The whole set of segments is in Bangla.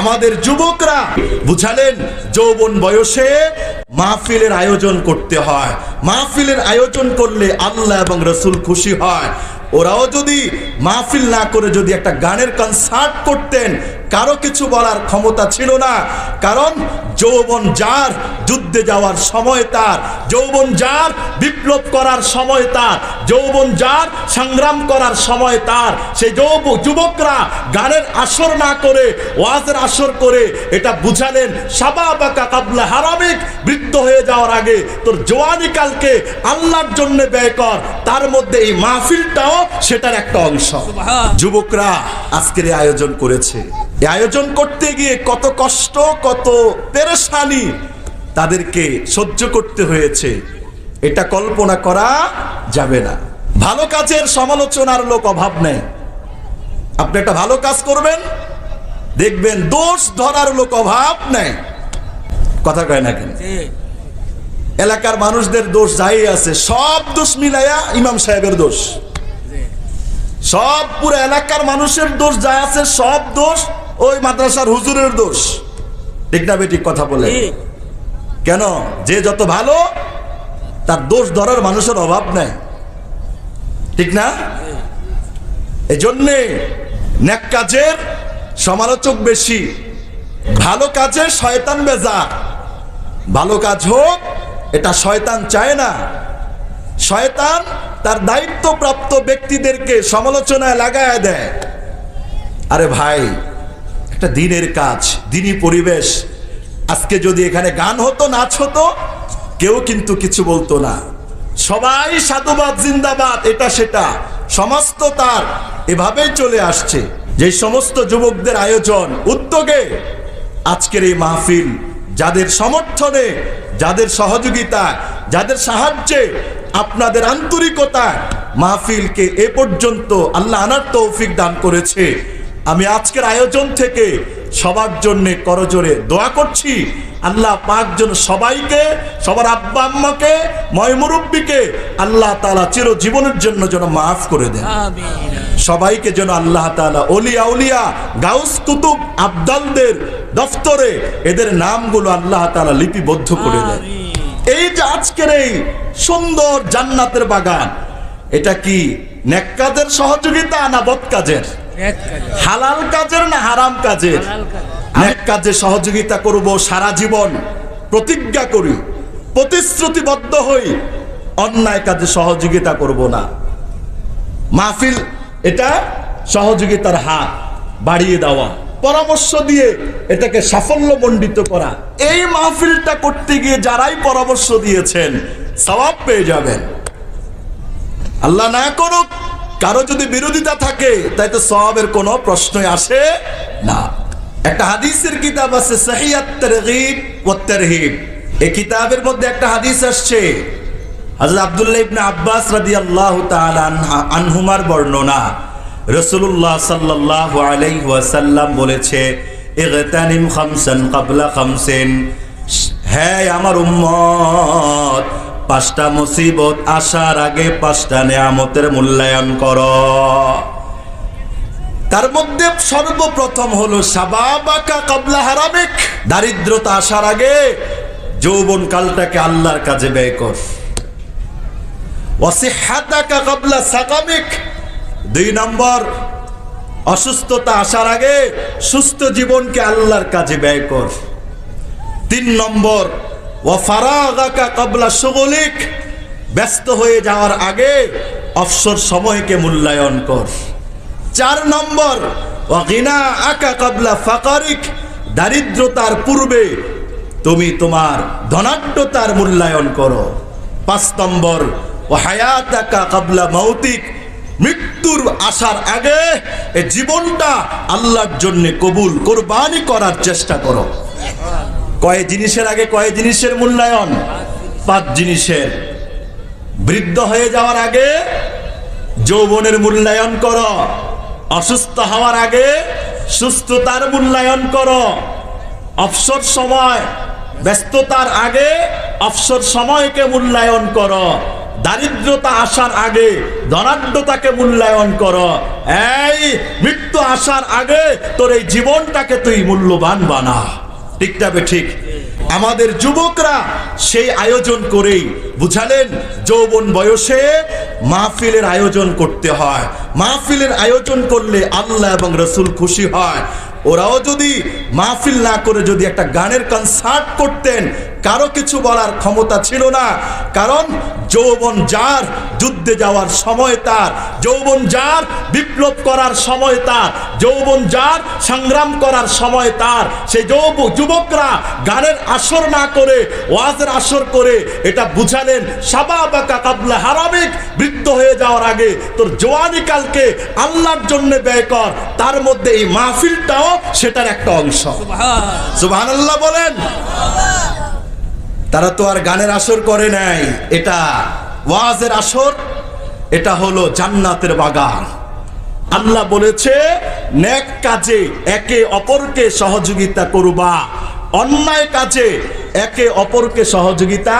আমাদের যুবকরা, বুঝালেন? যৌবন বয়সে মাহফিলের আয়োজন করতে হয়। মাহফিলের আয়োজন করলে আল্লাহ এবং রসুল খুশি হয়। ওরাও যদি মাহফিল না করে যদি একটা গানের কনসার্ট করতেন কারও কিছু বলার ক্ষমতা ছিল না। কারণ যৌবন যার যুদ্ধে যাওয়ার সময় তার। যৌবন যার বিপ্লব করার সময় তার। যৌবন যার সংগ্রাম করার সময় তার। সেই যৌব যুবকরা গানের আসর না করে ওয়াজের আসর করে এটা বুঝালেন সাবাবাকা কাবলা হারামিক বৃদ্ধ হয়ে যাওয়ার আগে তোর জোয়ানি কালকে আল্লাহর জন্য ব্যয় কর। তার মধ্যে এই মাহফিলটাও সেটার একটা অংশ। যুবকরা আজকের আয়োজন করেছে। আয়োজন করতে গিয়ে কত কষ্ট কত পেরেশানি তাদেরকে সহ্য করতে হয়েছে। এটা কল্পনা করা যাবে না। ভালো কাজের সমালোচনার লোক অভাব নেই। আপনি একটা ভালো কাজ করবেন দেখবেন দোষ ধরার লোক অভাব নেই। কথা কয় না কেন? এলাকার মানুষদের দোষ যাই আছে সব দোষ মিলাইয়া ইমাম সাহেবের দোষ। সব পুরো এলাকার মানুষের দোষ যা আছে সব দোষ ওই মাদ্রাসার হুজুরের দোষ। ঠিক না বেঠিক কথা বলে। কেন? যে যত ভালো তার দোষ ধরার মানুষের অভাব নাই। ঠিক না? এজন্যে ন্যাক কাজের সমালোচক বেশি। ভালো কাজে শয়তান বেজা ভালো কাজ হোক এটা শয়তান চায় না। শয়তান তার দায়িত্বপ্রাপ্ত ব্যক্তিদেরকে সমালোচনায় লাগায় দেয়। আরে ভাই একটা দিনের কাজ, দিনই পরিবেশ। আজকে যদি এখানে গান হতো, নাচ হতো, কেউ কিন্তু কিছু বলতো না। সবাই সাধুবাদ, জিন্দাবাদ, এটা সেটা। সমস্ত তার এভাবেই চলে আসছে। যে সমস্ত যুবকদের আয়োজন, উদ্যোগে আজকের এই মাহফিল, যাদের সমর্থনে, যাদের সহযোগিতা যাদের সাহায্যে আপনাদের আন্তরিকতা মাহফিলকে এ পর্যন্ত আল্লাহ আনার তৌফিক দান করেছে। আমি আজকের আয়োজন থেকে সবার জন্য করজোরে দোয়া করছি। আল্লাহ পাঁচজন সবাইকে সবার আব্বা আম্মাকে ময়মুরব্বীকে আল্লাহ তালা চিরজীবনের জন্য যেন মাফ করে দেন। সবাইকে যেন আল্লাহ তাআলা অলিয়া উলিয়া গাউস কুতুব আবদালদের দফতরে এদের নামগুলো আল্লাহ তাআলা লিপিবদ্ধ করে দেন। এই যে আজকের এই সুন্দর জান্নাতের বাগান এটা কি নেক কাজের সহযোগিতা না বদ কাজের হালাল কাজের না হারাম কাজের? নেক কাজে। সহযোগিতা করব সারা জীবন প্রতিজ্ঞা করি প্রতিশ্রুতিবদ্ধ হই অন্যায় কাজে সহযোগিতা করব না। মাহফিল এটা সহযোগিতার হাত বাড়িয়ে দেওয়া। পরামর্শ দিয়ে এটাকে সাফল্য মণ্ডিত করা। এই মাহফিলটা করতে গিয়ে যারাই পরামর্শ দিয়েছেন সওয়াব পেয়ে যাবেন। আল্লাহ না করুক কারও যদি বিরোধিতা থাকে, তাই তো সবের কোনো প্রশ্নই আসে না। একটা হাদিসের কিতাব আছে সাহিয়াত তারগীব ওয়াত তারহিব। এই কিতাবের মধ্যে একটা হাদিস আসছে। আব্বাস আনহা- আনহুমার বর্ণনা। বলেছে ক্বাবলা খামসিন। হ্যাঁ আমার উম্মত। পাঁচটা মুসিবত আসার আগে পাঁচটা নেয়ামতের মূল্যায়ন কর। তার মধ্যে সর্বপ্রথম হলো কাবলা হারামিক। দারিদ্রতা আসার আগে যৌবন কালটাকে আল্লাহর কাজে ব্যয় কর। দুই নম্বর, অসুস্থতা আসার আগে সুস্থ জীবনকে আল্লাহর কাজে ব্যয় কর। তিন নম্বর ও ফারাগাকা কাবলা সুগলিক ব্যস্ত হয়ে যাওয়ার আগে অবসর সময়কে মূল্যায়ন কর। চার নম্বর ও গিনা আকা কাবলা ফাকারিক, দারিদ্রতার পূর্বে তুমি তোমার ধনাঢ্যতার মূল্যায়ন করো। পাঁচ নম্বর ও হায়াতাকা কাবলা মৌতিক মৃত্যুর আসার আগে জীবনটা আল্লাহর জন্য কবুল, কোরবানি করার চেষ্টা করো। কয় জিনিসের আগে কয় জিনিসের মূল্যায়ন? পাঁচ জিনিসের। বৃদ্ধ হয়ে যাওয়ার আগে যৌবনের মূল্যায়ন করো। অসুস্থ হওয়ার আগে সুস্থতার মূল্যায়ন করো। অবসর সময়, ব্যস্ততার আগে অবসর সময়কে মূল্যায়ন করো। দারিদ্রতা আসার আগে ধনাঢ্যতাকে মূল্যায়ন কর। এই, মৃত্যু আসার আগে তোর এই জীবনটাকে তুই মূল্যবান বানা। ঠিক তবে ঠিক? আমাদের যুবকরা সেই আয়োজন করেই, বুঝালেন? যৌবন বয়সে মাহফিলের আয়োজন করতে হয়। মাহফিলের আয়োজন করলে আল্লাহ এবং রসুল খুশি হয়। ওরাও যদি মাহফিল না করে যদি একটা গানের কনসার্ট করতেন কারও কিছু বলার ক্ষমতা ছিল না। কারণ যৌবন যার যুদ্ধে যাওয়ার সময় তার। যৌবন যার বিপ্লব করার সময় তার। যৌবন যার সংগ্রাম করার সময় তার। সেই যৌব যুবকরা গানের আসর না করে ওয়াজের আসর করে এটা বুঝালেন সাবাবাকা কাবলা হারামিক বৃদ্ধ হয়ে যাওয়ার আগে তোর জোয়ানি কালকে আল্লাহর জন্য ব্যয় কর। তার মধ্যে এই মাহফিলটাও সেটার একটা অংশ। সুবহানাল্লাহ বলেন। তারা তো আর গানের আসর করে নাই। এটা ওয়াজের আসর, এটা হলো জান্নাতের বাগান। আল্লাহ বলেছে, নেক কাজে একে অপরকে সহযোগিতা করবা, অন্যায় কাজে একে অপরকে সহযোগিতা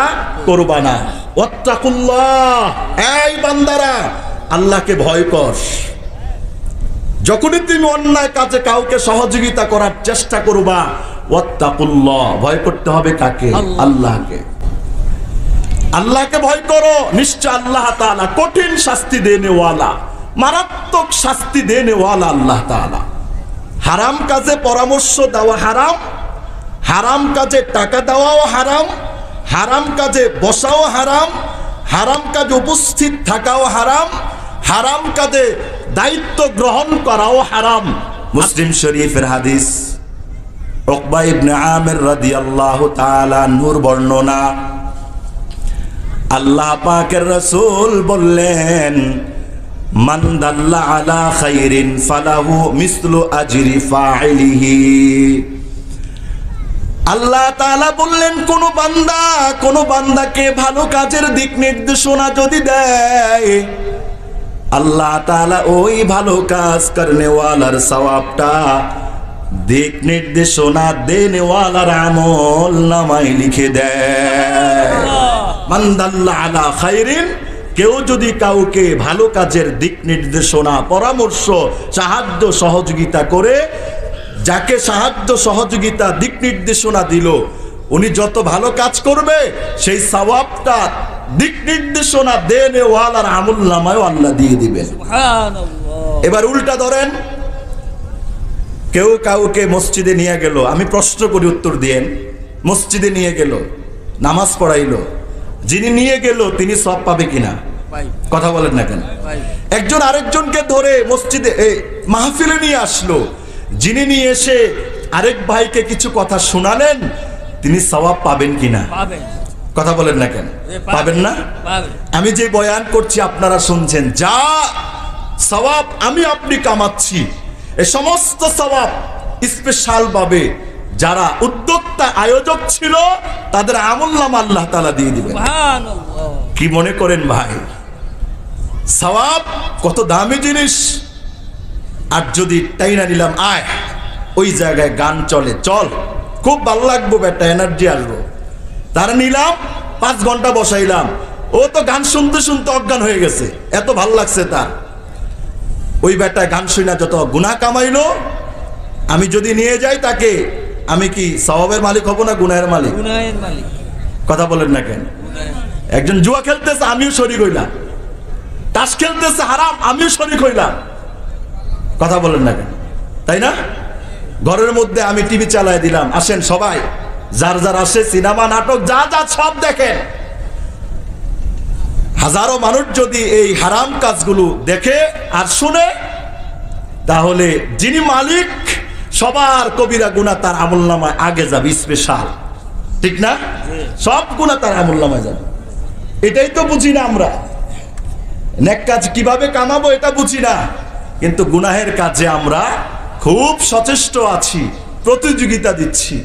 করবা না। ওয়াত্তাকুল্লাহ, এই বান্দারা, আল্লাহকে ভয় কর। যখনই তুমি অন্যায় কাজে কাউকে সহযোগিতা করার চেষ্টা করবা ওয়াত্তাকুল্লাহ ভয় করতে হবে কাকে? আল্লাহ। আল্লাহকে। আল্লাহকে ভয় করো। নিশ্চয় আল্লাহ তাআলা কঠিন শাস্তি দেনেওয়ালা মারাত্মক শাস্তি দেনেওয়ালা আল্লাহ তাআলা। হারাম কাজে পরামর্শ দেওয়া হারাম হারাম কাজে টাকা দেওয়াও হারাম হারাম কাজে বসাও হারাম হারাম কাজে উপস্থিত থাকাও হারাম হারাম কাজে দায়িত্ব গ্রহণ করাও হারাম। মুসলিম শরীফের হাদিস। আল্লাহ বললেন আলা আল্লাহ তাআলা বললেন, কোন বান্দা, কোন বান্দাকে ভালো কাজের দিক নির্দেশনা যদি দেয়, আল্লাহ তাআলা ওই ভালো কাজ করনেওয়ালার সওয়াবটা দিক নির্দেশনা দেনেওয়ালার আমল নামায় লিখে দেয়। মান্দাল্লা আলা খাইরিন কেউ যদি কাউকে ভালো কাজের দিক নির্দেশনা পরামর্শ সাহায্য সহযোগিতা করে যাকে সাহায্য সহযোগিতা দিক নির্দেশনা দিল উনি যত ভালো কাজ করবে সেই সওয়াবটা দিক নির্দেশনা দেন ওয়ালার আমুল নামায় আল্লাহ দিয়ে দিবেন। এবার উল্টা ধরেন কেউ কাউকে মসজিদে নিয়ে গেল। আমি প্রশ্ন করি উত্তর দিয়েন। মসজিদে নিয়ে গেল নামাজ পড়াইলো। যিনি নিয়ে গেল তিনি সব পাবে কিনা? কথা বলেন না কেন? একজন আরেকজনকে ধরে মসজিদে এই মাহফিলে নিয়ে আসলো। যিনি নিয়ে এসে আরেক ভাইকে কিছু কথা শোনালেন তিনি সবাব পাবেন কিনা? কথা বলেন না কেন? পাবেন। না? আমি যে বয়ান করছি আপনারা শুনছেন। যা সওয়াব আমি আপনি কামাচ্ছি। এ সমস্ত সওয়াব স্পেশাল ভাবে যারা উদ্যোক্তা আয়োজক ছিল তাদের আমল নাম আল্লাহ তালা দিয়ে দিবেন। কি মনে করেন ভাই? সওয়াব কত দামি জিনিস। আর যদি টাইনা নিলাম আয় ওই জায়গায় গান চলে চল খুব ভালো লাগবো বেটা এনার্জি আসব। তারা নিলাম পাঁচ ঘণ্টা বসাইলাম। ও তো গান শুনতে শুনতে অজ্ঞান হয়ে গেছে এত ভালো লাগছে তার। ওই বেটা গান শুনা যত গুণা কামাইলো আমি যদি নিয়ে যাই তাকে আমি কি সওয়াবের মালিক হব না গুনাহের মালিক? কথা বলেন না কেন? একজন জুয়া খেলতেছে আমিও শরিক হইলাম। তাস খেলতেছে হারাম আমিও শরিক হইলাম। কথা বলেন না কেন? তাই না? ঘরের মধ্যে আমি টিভি চালাই দিলাম। আসেন সবাই যার যার আসে সিনেমা নাটক যা যা সব দেখেন। হাজারো মানুষ যদি এই হারাম কাজগুলো দেখে আর শুনে, তাহলে যিনি মালিক, সবার কবিরা গুণা তার আমল নামায় আগে যাবে স্পেশাল ঠিক না? সব গুণা তার আমল নামায় যাবে। এটাই তো বুঝি না আমরা। নেক কাজ কীভাবে কামাবো এটা বুঝি না। কিন্তু গুনাহের কাজে আমরা খুব সচেষ্ট আছি, প্রতিযোগিতা দিচ্ছি।